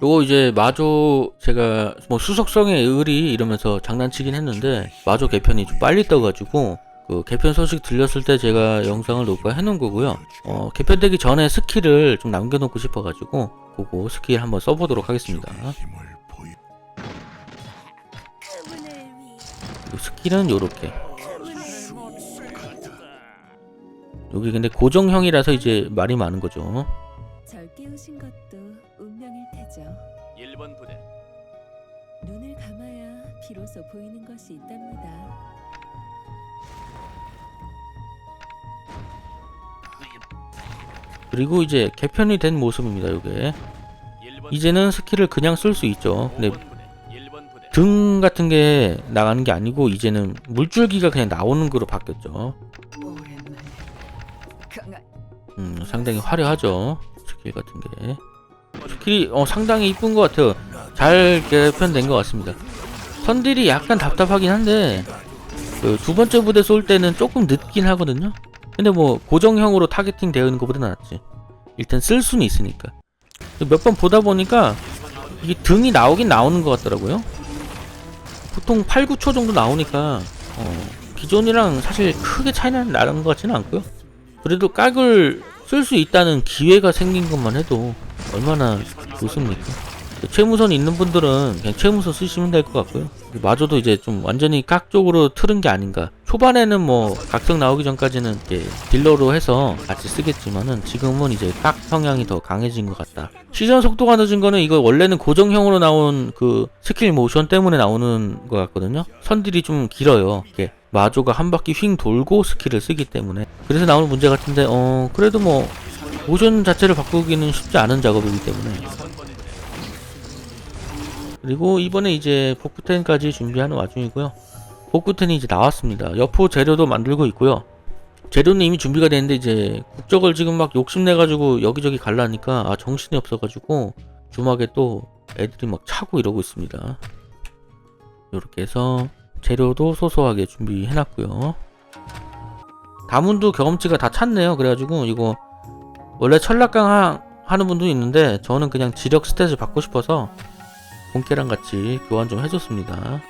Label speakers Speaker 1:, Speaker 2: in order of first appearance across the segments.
Speaker 1: 요거 이제 마조 제가 뭐 수석성의 의리 이러면서 장난치긴 했는데 마조 개편이 좀 빨리 떠가지고 그 개편 소식 들렸을 때 제가 영상을 녹화 해 놓은 거고요. 어, 개편되기 전에 스킬을 좀 남겨놓고 싶어가지고 그거 스킬 한번 써보도록 하겠습니다. 스킬은 요렇게 여기 근데 고정형이라서 이제 말이 많은 거죠.
Speaker 2: 절 깨우신 것도 테죠.
Speaker 3: 1번 부대
Speaker 2: 눈을 감아야 비로소 보이는 것이 있답니다.
Speaker 1: 그리고 이제 개편이 된 모습입니다. 요게
Speaker 3: 1번
Speaker 1: 이제는 스킬을 그냥 쓸 수 있죠. 근데
Speaker 3: 5번 부대 1번 부대
Speaker 1: 등 같은 게 나가는 게 아니고 이제는 물줄기가 그냥 나오는 거로 바뀌었죠. 음, 상당히 화려하죠. 스킬 같은 게. 스킬이 어, 상당히 이쁜 것 같아요. 잘 개편된 것 같습니다. 선딜이 약간 답답하긴 한데 그 두 번째 부대 쏠 때는 조금 늦긴 하거든요. 근데 뭐 고정형으로 타겟팅 되어 있는 것보다 낫지. 일단 쓸 수는 있으니까. 몇 번 보다 보니까 이게 등이 나오긴 나오는 것 같더라고요. 보통 8, 9초 정도 나오니까 어, 기존이랑 사실 크게 차이는 나는 것 같지는 않고요. 그래도 깍을 쓸 수 있다는 기회가 생긴 것만 해도 얼마나 좋습니까? 최무선 있는 분들은 그냥 최무선 쓰시면 될 것 같고요. 마저도 이제 좀 완전히 깍 쪽으로 틀은 게 아닌가. 초반에는 뭐 각성 나오기 전까지는 딜러로 해서 같이 쓰겠지만은 지금은 이제 깍 성향이 더 강해진 것 같다. 시전 속도가 늦은 거는 이거 원래는 고정형으로 나온 그 스킬 모션 때문에 나오는 것 같거든요. 선들이 좀 길어요. 이게 마조가 한 바퀴 휙 돌고 스킬을 쓰기 때문에 그래서 나오는 문제 같은데 어 그래도 뭐 모션 자체를 바꾸기는 쉽지 않은 작업이기 때문에 그리고 이번에 이제 복구텐까지 준비하는 와중이고요. 복구텐이 이제 나왔습니다. 여포 재료도 만들고 있고요. 재료는 이미 준비가 됐는데 이제 국적을 지금 막 욕심내가지고 여기저기 갈라니까 아 정신이 없어가지고 주막에 또 애들이 막 차고 이러고 있습니다. 이렇게 해서 재료도 소소하게 준비해놨고요. 다문도 경험치가 다 찼네요. 그래가지고 이거 원래 천락강 하, 하는 분도 있는데 저는 그냥 지력 스탯을 받고 싶어서 본캐랑 같이 교환 좀 해줬습니다.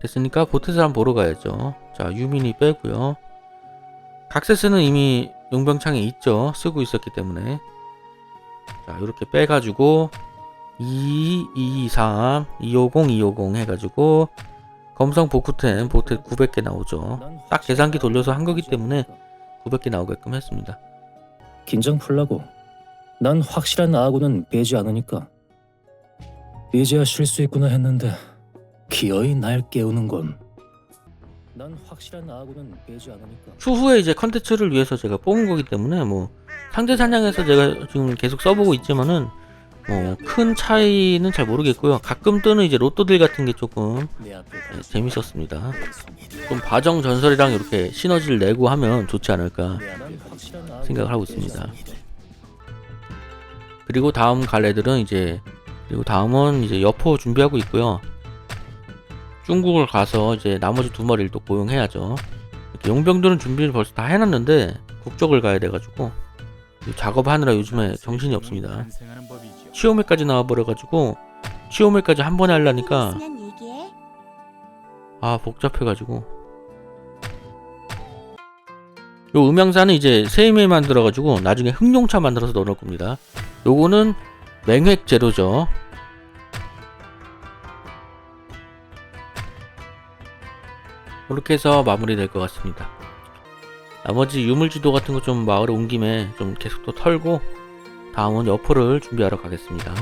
Speaker 1: 됐으니까 보트스 한번 보러 가야죠. 자, 유민이 빼고요. 각세스는 이미 용병창에 있죠. 쓰고 있었기 때문에. 자, 이렇게 빼가지고 2, 2, 3, 250, 250 해가지고 검성 복구템 보트 900개 나오죠. 딱 계산기 돌려서 한 거기 때문에 900개 나오게끔 했습니다.
Speaker 4: 긴장 풀라고. 난 확실한 아군은 빼지 않으니까. 이제야 쉴 수 있구나 했는데 기어이 날 깨우는 건. 난 확실한 아군은 빼지 않으니까.
Speaker 1: 추후에 이제 컨텐츠를 위해서 제가 뽑은 거기 때문에 뭐 상대 사냥에서 제가 지금 계속 써보고 있지만은 뭐 큰 차이는 잘 모르겠고요. 가끔 뜨는 이제 로또들 같은 게 조금
Speaker 4: 내 앞에
Speaker 1: 네, 재밌었습니다. 좀 바정 전설이랑 이렇게 시너지를 내고 하면 좋지 않을까
Speaker 4: 아군은
Speaker 1: 생각을 하고 있습니다. 그리고 다음 갈 애들은 이제 그리고 다음은 이제 여포 준비하고 있고요. 중국을 가서 이제 나머지 두 마리를 또 고용해야죠. 용병들은 준비를 벌써 다 해놨는데 국적을 가야 돼가지고 이 작업하느라 요즘에 정신이 없습니다. 치오메까지 나와버려가지고 치오메까지 한 번에 하려니까 아 복잡해가지고 요 음향사는 이제 세임에 만들어가지고 나중에 흑룡차 만들어서 넣어놓을 겁니다. 요거는 맹획 재료죠. 이렇게 해서 마무리될 것 같습니다. 나머지 유물지도 같은 거 좀 마을에 온 김에 좀 계속 또 털고 다음은 여포를 준비하러 가겠습니다.